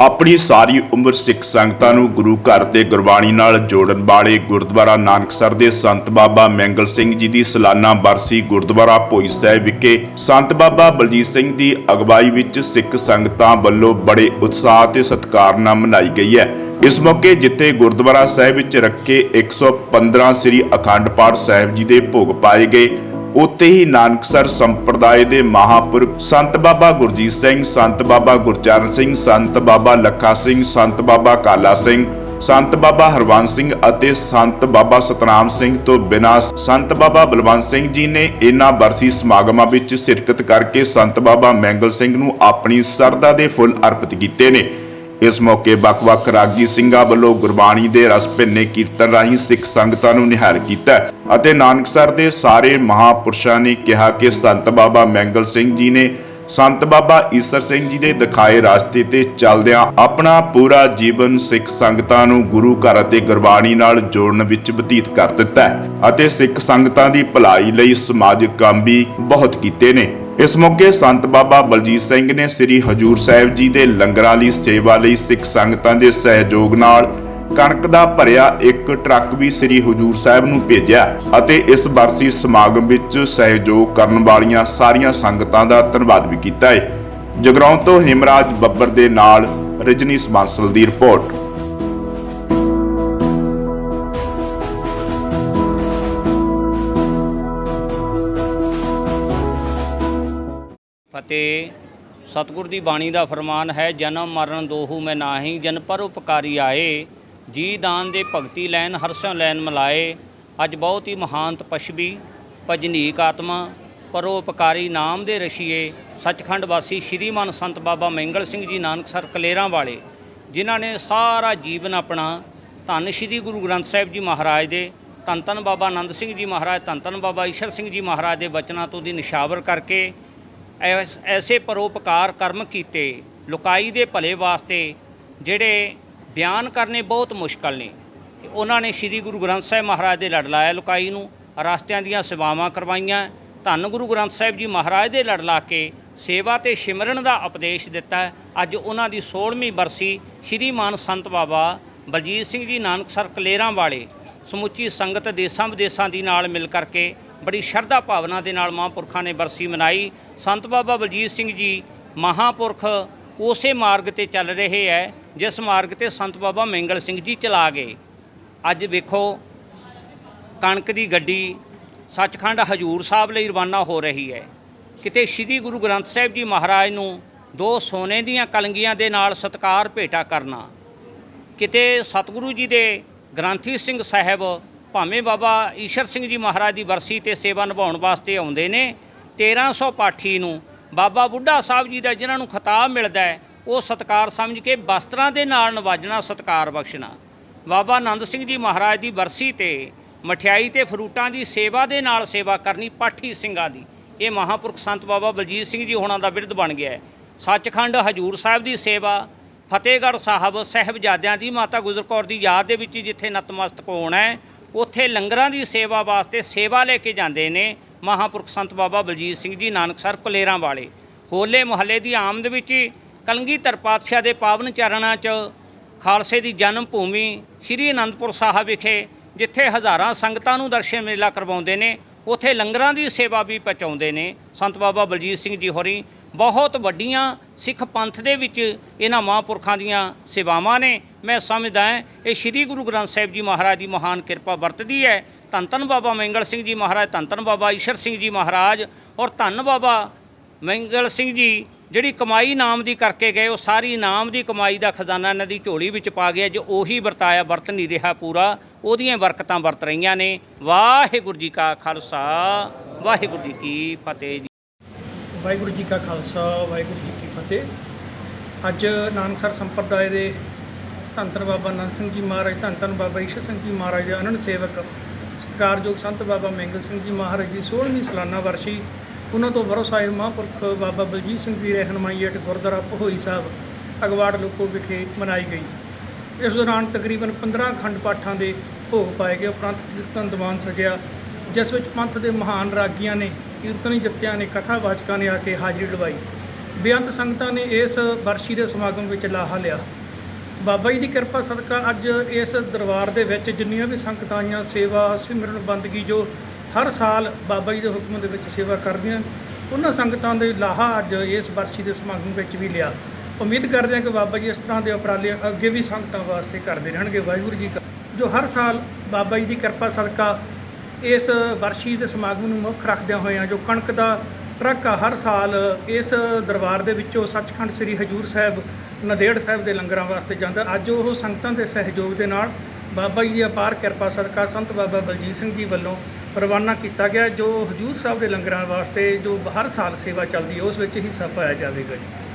ਆਪਣੀ ਸਾਰੀ ਉਮਰ ਸਿੱਖ ਸੰਗਤਾਂ ਨੂੰ ਗੁਰੂ ਘਰ ਤੇ ਗੁਰਬਾਣੀ ਨਾਲ ਜੋੜਨ ਵਾਲੇ ਗੁਰਦੁਆਰਾ ਨਾਨਕਸਰ ਦੇ ਸੰਤ ਬਾਬਾ ਮੈਂਗਲ ਸਿੰਘ ਜੀ ਦੀ ਸਾਲਾਨਾ ਬਰਸੀ ਗੁਰਦੁਆਰਾ ਭੋਈ ਸਾਹਿਬ ਵਿਖੇ ਸੰਤ ਬਾਬਾ ਬਲਜੀਤ ਸਿੰਘ ਦੀ ਅਗਵਾਈ ਵਿੱਚ ਸਿੱਖ ਸੰਗਤਾਂ ਵੱਲੋਂ ਬੜੇ ਉਤਸ਼ਾਹ ਤੇ ਸਤਿਕਾਰ ਨਾਲ ਮਨਾਈ ਗਈ ਹੈ। ਇਸ ਮੌਕੇ ਜਿੱਥੇ ਗੁਰਦੁਆਰਾ ਸਾਹਿਬ ਵਿੱਚ ਰੱਖੇ 115 ਸ੍ਰੀ ਅਖੰਡ ਪਾਠ ਸਾਹਿਬ ਜੀ ਦੇ ਭੋਗ ਪਾਏ ਗਏ ਉੱਥੇ ਹੀ ਨਾਨਕਸਰ ਸੰਪਰਦਾਇ ਦੇ ਮਹਾਪੁਰਖ ਸੰਤ ਬਾਬਾ ਗੁਰਜੀਤ ਸਿੰਘ, ਸੰਤ ਬਾਬਾ ਗੁਰਚਰਨ ਸਿੰਘ, ਸੰਤ ਬਾਬਾ ਲੱਖਾ ਸਿੰਘ, ਸੰਤ ਬਾਬਾ ਕਾਲਾ ਸਿੰਘ, ਸੰਤ ਬਾਬਾ ਹਰਵੰਸ ਸਿੰਘ ਅਤੇ ਸੰਤ ਬਾਬਾ ਸਤਨਾਮ ਸਿੰਘ ਤੋਂ ਬਿਨਾਂ ਸੰਤ ਬਾਬਾ ਬਲਵੰਤ ਸਿੰਘ ਜੀ ਨੇ ਇਹਨਾਂ ਬਰਸੀ ਸਮਾਗਮਾਂ ਵਿੱਚ ਸ਼ਿਰਕਤ ਕਰਕੇ ਸੰਤ ਬਾਬਾ ਮੈਂਗਲ ਸਿੰਘ ਨੂੰ ਆਪਣੀ ਸਰਦਾ ਦੇ ਫੁੱਲ ਅਰਪਿਤ ਕੀਤੇ ਨੇ। ਇਸ ਮੌਕੇ ਵੱਖ-ਵੱਖ ਰਾਗੀ ਸਿੰਘਾਂ ਵੱਲੋਂ ਗੁਰਬਾਣੀ ਦੇ ਰਸ ਭਿੰਨੇ ਕੀਰਤਨ ਰਾਹੀਂ ਸਿੱਖ ਸੰਗਤਾਂ ਨੂੰ ਨਿਹਾਲ ਕੀਤਾ ਅਤੇ ਨਾਨਕਸਰ ਦੇ ਸਾਰੇ ਮਹਾਪੁਰਸ਼ਾਂ ਨੇ ਕਿਹਾ ਕਿ ਸੰਤ ਬਾਬਾ ਮੈਂਗਲ ਸਿੰਘ ਜੀ ਨੇ ਸੰਤ ਬਾਬਾ ਈਸਰ ਸਿੰਘ ਜੀ ਦੇ ਦਿਖਾਏ ਰਸਤੇ ਤੇ ਚੱਲਦਿਆਂ ਆਪਣਾ ਪੂਰਾ ਜੀਵਨ ਸਿੱਖ ਸੰਗਤਾਂ ਨੂੰ ਗੁਰੂ ਘਰ ਅਤੇ ਗੁਰਬਾਣੀ ਨਾਲ ਜੋੜਨ ਵਿੱਚ ਬਤੀਤ ਕਰ ਦਿੱਤਾ ਅਤੇ ਸਿੱਖ ਸੰਗਤਾਂ ਦੀ ਭਲਾਈ ਲਈ ਸਮਾਜਿਕ ਕੰਮ ਵੀ ਬਹੁਤ ਕੀਤੇ ਨੇ। ਇਸ ਮੌਕੇ ਸੰਤ ਬਾਬਾ ਬਲਜੀਤ ਸਿੰਘ ਨੇ ਸ੍ਰੀ ਹਜੂਰ ਸਾਹਿਬ ਜੀ ਦੇ ਲੰਗਰਾਂ ਲਈ ਸੇਵਾ ਲਈ ਸਿੱਖ ਸੰਗਤਾਂ ਦੇ ਸਹਿਯੋਗ ਨਾਲ ਕਣਕ ਦਾ ਭਰਿਆ ਇੱਕ ਟਰੱਕ ਵੀ ਸ੍ਰੀ ਹਜੂਰ ਸਾਹਿਬ ਨੂੰ ਭੇਜਿਆ ਅਤੇ ਇਸ ਵਰਸੀ ਸਮਾਗਮ ਵਿੱਚ ਸਹਿਯੋਗ ਕਰਨ ਵਾਲੀਆਂ ਸਾਰੀਆਂ ਸੰਗਤਾਂ ਦਾ ਧੰਨਵਾਦ ਵੀ ਕੀਤਾ ਹੈ। ਜਗਰਾਉਂ ਤੋਂ ਹਿਮਰਾਜ ਬੱਬਰ ਦੇ ਨਾਲ ਰਜਨੀ ਬਾਂਸਲ ਦੀ ਰਿਪੋਰਟ। ਫਤਿਹ ਸਤਿਗੁਰ ਦੀ ਬਾਣੀ ਦਾ ਫਰਮਾਨ ਹੈ, ਜਨਮ ਮਰਨ ਦੋਹੂ ਮੈਂ ਨਾਹੀ, ਜਨ ਪਰ ਉਪਕਾਰੀ ਆਏ। ਜੀ ਦਾਨ ਦੇ ਭਗਤੀ ਲੈਨ ਹਰਸੋਂ ਲੈਨ ਮਲਾਏ। ਅੱਜ ਬਹੁਤ ਹੀ ਮਹਾਨ ਤਪਸ਼ਵੀ ਭਜਨੀਕ ਆਤਮਾ ਪਰੋਪਕਾਰੀ ਨਾਮ ਦੇ ਰਸ਼ੀਏ, ਸੱਚਖੰਡ ਵਾਸੀ ਸ਼੍ਰੀਮਾਨ ਸੰਤ ਬਾਬਾ ਮੰਗਲ ਸਿੰਘ ਜੀ ਨਾਨਕਸਰ ਕਲੇਰਾਂ ਵਾਲੇ, ਜਿਨ੍ਹਾਂ ਨੇ ਸਾਰਾ ਜੀਵਨ ਆਪਣਾ ਧੰਨ ਸ਼੍ਰੀ ਗੁਰੂ ਗ੍ਰੰਥ ਸਾਹਿਬ ਜੀ ਮਹਾਰਾਜ ਦੇ, ਧੰਨ ਧੰਨ ਬਾਬਾ ਆਨੰਦ ਸਿੰਘ ਜੀ ਮਹਾਰਾਜ, ਧੰਨ ਧੰਨ ਬਾਬਾ ਈਸ਼ਰ ਸਿੰਘ ਜੀ ਮਹਾਰਾਜ ਦੇ ਬਚਨਾਂ ਤੋਂ ਦੀ ਨਿਸ਼ਾਵਰ ਕਰਕੇ ਐਸ- ਐਸੇ ਪਰੋਪਕਾਰ ਕਰਮ ਕੀਤੇ, ਲੁਕਾਈ ਦੇ ਭਲੇ ਵਾਸਤੇ ਜਿਹੜੇ ਬਿਆਨ ਕਰਨੇ ਬਹੁਤ ਮੁਸ਼ਕਲ ਨੇ ਤੇ ਉਹਨਾਂ ਨੇ ਸ੍ਰੀ ਗੁਰੂ ਗ੍ਰੰਥ ਸਾਹਿਬ ਮਹਾਰਾਜ ਦੇ ਲੜ ਲਾਇਆ ਲੁਕਾਈ ਨੂੰ, ਰਸਤਿਆਂ ਦੀਆਂ ਸੇਵਾਵਾਂ ਕਰਵਾਈਆਂ ਧੰਨ ਗੁਰੂ ਗ੍ਰੰਥ ਸਾਹਿਬ ਜੀ ਮਹਾਰਾਜ ਦੇ ਲੜ ਲਾ ਕੇ ਸੇਵਾ ਤੇ ਸਿਮਰਨ ਦਾ ਉਪਦੇਸ਼ ਦਿੱਤਾ ਹੈ। ਅੱਜ ਉਹਨਾਂ ਦੀ 16ਵੀਂ ਬਰਸੀ ਸ੍ਰੀ ਮਾਨ ਸੰਤ ਬਾਬਾ ਬਲਜੀਤ ਸਿੰਘ ਜੀ ਨਾਨਕਸਰ ਕਲੇਰਾਂ ਵਾਲੇ ਸਮੁੱਚੀ ਸੰਗਤ ਦੇਸਾਂ ਵਿਦੇਸਾਂ ਦੀ ਨਾਲ ਮਿਲ ਕਰਕੇ ਬੜੀ ਸ਼ਰਧਾ ਭਾਵਨਾ ਦੇ ਨਾਲ ਮਹਾਂਪੁਰਖਾਂ ਨੇ ਬਰਸੀ ਮਨਾਈ। ਸੰਤ ਬਾਬਾ ਬਲਜੀਤ ਸਿੰਘ ਜੀ ਮਹਾਂਪੁਰਖ ਉਸੇ ਮਾਰਗ ਤੇ ਚੱਲ ਰਹੇ ਹੈ ਜਿਸ ਮਾਰਗ ਤੇ ਸੰਤ ਬਾਬਾ ਮੰਗਲ ਸਿੰਘ ਜੀ ਚਲਾ ਗਏ। ਅੱਜ ਵੇਖੋ, ਕਣਕ ਦੀ ਗੱਡੀ ਸੱਚਖੰਡ ਹਜੂਰ ਸਾਹਿਬ ਲਈ ਰਵਾਨਾ ਹੋ ਰਹੀ ਹੈ ਕਿਤੇ ਸ੍ਰੀ ਗੁਰੂ ਗ੍ਰੰਥ ਸਾਹਿਬ ਜੀ ਮਹਾਰਾਜ ਨੂੰ ਦੋ ਸੋਨੇ ਦੀਆਂ ਕਲੰਗੀਆਂ ਦੇ ਨਾਲ ਸਤਕਾਰ ਭੇਟਾ ਕਰਨਾ, ਕਿਤੇ ਸਤਿਗੁਰੂ ਜੀ ਦੇ ਗ੍ਰੰਥੀ ਸਿੰਘ ਸਾਹਿਬ ਭਾਵੇਂ ਬਾਬਾ ਈਸ਼ਰ ਸਿੰਘ ਜੀ ਮਹਾਰਾਜ ਦੀ ਵਰਸੀ ਤੇ ਸੇਵਾ ਨਿਭਾਉਣ ਵਾਸਤੇ ਆਉਂਦੇ ਨੇ 1300 ਪਾਠੀ ਨੂੰ ਬਾਬਾ ਬੁੱਢਾ ਸਾਹਿਬ ਜੀ ਦਾ ਜਿਨ੍ਹਾਂ ਨੂੰ ਖਿਤਾਬ ਮਿਲਦਾ ਹੈ, ਉਹ ਸਤਕਾਰ ਸਮਝ ਕੇ ਵਸਤਰਾਂ ਦੇ ਨਾਲ ਨਵਾਜਣਾ, ਸਤਕਾਰ ਬਖਸ਼ਣਾ। ਬਾਬਾ ਆਨੰਦ ਸਿੰਘ ਜੀ ਮਹਾਰਾਜ ਦੀ ਵਰਸੀ ਤੇ ਮਠਿਆਈ ਤੇ ਫਰੂਟਾਂ ਦੀ ਸੇਵਾ ਦੇ ਨਾਲ ਸੇਵਾ ਕਰਨੀ ਪਾਠੀ ਸਿੰਘਾਂ ਦੀ। ਇਹ ਮਹਾਂਪੁਰਖ ਸੰਤ ਬਾਬਾ ਬਲਜੀਤ ਸਿੰਘ ਜੀ ਹੋਣਾ ਦਾ ਬਿਰਧ ਬਣ ਗਿਆ ਹੈ। ਸੱਚਖੰਡ ਹਜੂਰ ਸਾਹਿਬ ਦੀ ਸੇਵਾ, ਫਤਿਹਗੜ੍ਹ ਸਾਹਿਬ ਸਾਹਿਬਜ਼ਾਦਿਆਂ ਦੀ, ਮਾਤਾ ਗੁਜਰ ਕੌਰ ਦੀ ਯਾਦ ਦੇ ਵਿੱਚ ਜਿੱਥੇ ਨਤਮਸਤਕ ਹੋਣਾ ਹੈ ਉੱਥੇ ਲੰਗਰਾਂ ਦੀ ਸੇਵਾ ਵਾਸਤੇ ਸੇਵਾ ਲੈ ਕੇ ਜਾਂਦੇ ਨੇ ਮਹਾਂਪੁਰਖ ਸੰਤ ਬਾਬਾ ਬਲਜੀਤ ਸਿੰਘ ਜੀ ਨਾਨਕਸਰ ਕਲੇਰਾਂ ਵਾਲੇ। ਹੋਲੇ ਮੁਹੱਲੇ ਦੀ ਆਮਦ ਵਿੱਚ ਕਲਗੀਧਰ ਪਾਤਸ਼ਾਹ ਦੇ ਪਾਵਨ ਚਰਨਾਂ 'ਚ ਖਾਲਸੇ ਦੀ ਜਨਮ ਭੂਮੀ ਸ੍ਰੀ ਅਨੰਦਪੁਰ ਸਾਹਿਬ ਵਿਖੇ, ਜਿੱਥੇ ਹਜ਼ਾਰਾਂ ਸੰਗਤਾਂ ਨੂੰ ਦਰਸ਼ਨ ਮੇਲਾ ਕਰਵਾਉਂਦੇ ਨੇ, ਉਥੇ ਲੰਗਰਾਂ ਦੀ ਸੇਵਾ ਵੀ ਪਹੁੰਚਾਉਂਦੇ ਨੇ। ਸੰਤ ਬਾਬਾ ਬਲਜੀਤ ਸਿੰਘ ਜੀ ਹੋਰੀ ਬਹੁਤ ਵੱਡੀਆਂ ਸਿੱਖ ਪੰਥ ਦੇ ਵਿੱਚ ਇਹਨਾਂ ਮਹਾਂਪੁਰਖਾਂ ਦੀਆਂ ਸੇਵਾਵਾਂ ਨੇ। ਮੈਂ ਸਮਝਦਾ ਹਾਂ, ਇਹ ਸ੍ਰੀ ਗੁਰੂ ਗ੍ਰੰਥ ਸਾਹਿਬ ਜੀ ਮਹਾਰਾਜ ਦੀ ਮਹਾਨ ਕਿਰਪਾ ਵਰਤਦੀ ਹੈ। ਧੰਨ ਧੰਨ ਬਾਬਾ ਮੰਗਲ ਸਿੰਘ ਜੀ ਮਹਾਰਾਜ, ਧੰਨ ਧੰਨ ਬਾਬਾ ਈਸ਼ਰ ਸਿੰਘ ਜੀ ਮਹਾਰਾਜ ਔਰ ਧੰਨ ਬਾਬਾ ਮੰਗਲ ਸਿੰਘ ਜੀ, ਜਿਹੜੀ ਕਮਾਈ ਨਾਮ ਦੀ ਕਰਕੇ ਗਏ, ਉਹ ਸਾਰੀ ਨਾਮ ਦੀ ਕਮਾਈ ਦਾ ਖਜ਼ਾਨਾ ਇਹਨਾਂ ਦੀ ਝੋਲੀ ਵਿੱਚ ਪਾ ਗਿਆ, ਜੋ ਉਹੀ ਵਰਤਾਇਆ, ਵਰਤ ਨਹੀਂ ਰਿਹਾ ਪੂਰਾ। ਉਹਦੀਆਂ ਬਰਕਤਾਂ ਵਰਤ ਰਹੀਆਂ ਨੇ। ਵਾਹਿਗੁਰੂ ਜੀ ਕਾ ਖਾਲਸਾ, ਵਾਹਿਗੁਰੂ ਜੀ ਕੀ ਫਤਿਹ ਜੀ। ਵਾਹਿਗੁਰੂ ਜੀ ਕਾ ਖਾਲਸਾ, ਵਾਹਿਗੁਰੂ ਜੀ ਕੀ ਫਤਿਹ। ਅੱਜ ਨਾਨਕਸਰ ਸੰਪਰਦਾਇ ਦੇ ਧੰਨ ਧੰਨ ਬਾਬਾ ਨੰਦ ਸਿੰਘ ਜੀ ਮਹਾਰਾਜ, ਧੰਨ ਧੰਨ ਬਾਬਾ ਈਸ਼ਰ ਸਿੰਘ ਜੀ ਮਹਾਰਾਜ ਅਨੰਦ ਸੇਵਕ, ਸਤਿਕਾਰਯੋਗ ਸੰਤ ਬਾਬਾ ਮੰਗਲ ਸਿੰਘ ਜੀ ਮਹਾਰਾਜ ਦੀ 16ਵੀਂ ਸਾਲਾਨਾ ਵਰਸੀ, ਉਹਨਾਂ ਤੋਂ ਬਰੋ ਸਾਹਿਬ ਮਹਾਂਪੁਰਖ ਬਾਬਾ ਬਲਜੀਤ ਸਿੰਘ ਜੀ ਰਹਿਨਮਾਈ ਹੇਠ ਗੁਰਦੁਆਰਾ ਪਹੋਈ ਸਾਹਿਬ, ਅਗਵਾੜ ਲੋਕੋ ਵਿਖੇ ਮਨਾਈ ਗਈ। ਇਸ ਦੌਰਾਨ ਤਕਰੀਬਨ 15 ਖੰਡ ਪਾਠਾਂ ਦੇ ਭੋਗ ਪਾਏ ਗਏ, ਉਪਰੰਤ ਕੀਰਤਨ ਦੀਵਾਨ ਸਜਿਆ, ਜਿਸ ਵਿੱਚ ਪੰਥ ਦੇ ਮਹਾਨ ਰਾਗੀਆਂ ਨੇ ਕੀਰਤਨੀ ਜਥਿਆਂ ਨੇ, ਕਥਾਵਾਚਕਾਂ ਨੇ ਆ ਕੇ ਹਾਜ਼ਰੀ ਲਵਾਈ। ਬੇਅੰਤ ਸੰਗਤਾਂ ਨੇ ਇਸ ਵਰਸ਼ੀ ਦੇ ਸਮਾਗਮ ਵਿੱਚ ਲਾਹਾ ਲਿਆ। ਬਾਬਾ ਜੀ ਦੀ ਕਿਰਪਾ ਸਦਕਾ ਅੱਜ ਇਸ ਦਰਬਾਰ ਦੇ ਵਿੱਚ ਜਿੰਨੀਆਂ ਵੀ ਸੰਗਤਾਂ ਆਈਆਂ, ਸੇਵਾ, ਸਿਮਰਨ, ਬੰਦਗੀ ਜੋ ਹਰ ਸਾਲ ਬਾਬਾ ਜੀ ਦੇ ਹੁਕਮ ਦੇ ਵਿੱਚ ਸੇਵਾ ਕਰਦੀਆਂ, ਉਹਨਾਂ ਸੰਗਤਾਂ ਦੇ ਲਾਹਾ ਅੱਜ ਇਸ ਵਰਸ਼ੀ ਦੇ ਸਮਾਗਮ ਵਿੱਚ ਵੀ ਲਿਆ। ਉਮੀਦ ਕਰਦੇ ਹਾਂ ਕਿ ਬਾਬਾ ਜੀ ਇਸ ਤਰ੍ਹਾਂ ਦੇ ਉਪਰਾਲੇ ਅੱਗੇ ਵੀ ਸੰਗਤਾਂ ਵਾਸਤੇ ਕਰਦੇ ਰਹਿਣਗੇ। ਵਾਹਿਗੁਰੂ ਜੀ ਜੋ ਹਰ ਸਾਲ ਬਾਬਾ ਜੀ ਦੀ ਕਿਰਪਾ ਸਦਕਾ ਇਸ ਵਰਸ਼ੀ ਦੇ ਸਮਾਗਮ ਨੂੰ ਮੁੱਖ ਰੱਖਦਿਆਂ ਹੋਇਆਂ ਜੋ ਕਣਕ ਦਾ ਟਰੱਕ ਆ, ਹਰ ਸਾਲ ਇਸ ਦਰਬਾਰ ਦੇ ਵਿੱਚੋਂ ਸੱਚਖੰਡ ਸ੍ਰੀ ਹਜੂਰ ਸਾਹਿਬ, ਨੰਦੇੜ ਸਾਹਿਬ ਦੇ ਲੰਗਰਾਂ ਵਾਸਤੇ ਜਾਂਦਾ। ਅੱਜ ਉਹ ਸੰਗਤਾਂ ਦੇ ਸਹਿਯੋਗ ਦੇ ਨਾਲ ਬਾਬਾ ਜੀ ਦੀ ਅਪਾਰ ਕਿਰਪਾ ਸਦਕਾ ਸੰਤ ਬਾਬਾ ਬਲਜੀਤ ਸਿੰਘ ਜੀ ਵੱਲੋਂ ਰਵਾਨਾ ਕੀਤਾ ਗਿਆ, ਜੋ ਹਜੂਰ ਸਾਹਿਬ ਦੇ ਲੰਗਰਾਂ ਵਾਸਤੇ ਜੋ ਹਰ ਸਾਲ ਸੇਵਾ ਚੱਲਦੀ ਹੈ ਉਸ ਵਿੱਚ ਹਿੱਸਾ ਪਾਇਆ ਜਾਵੇਗਾ ਜੀ।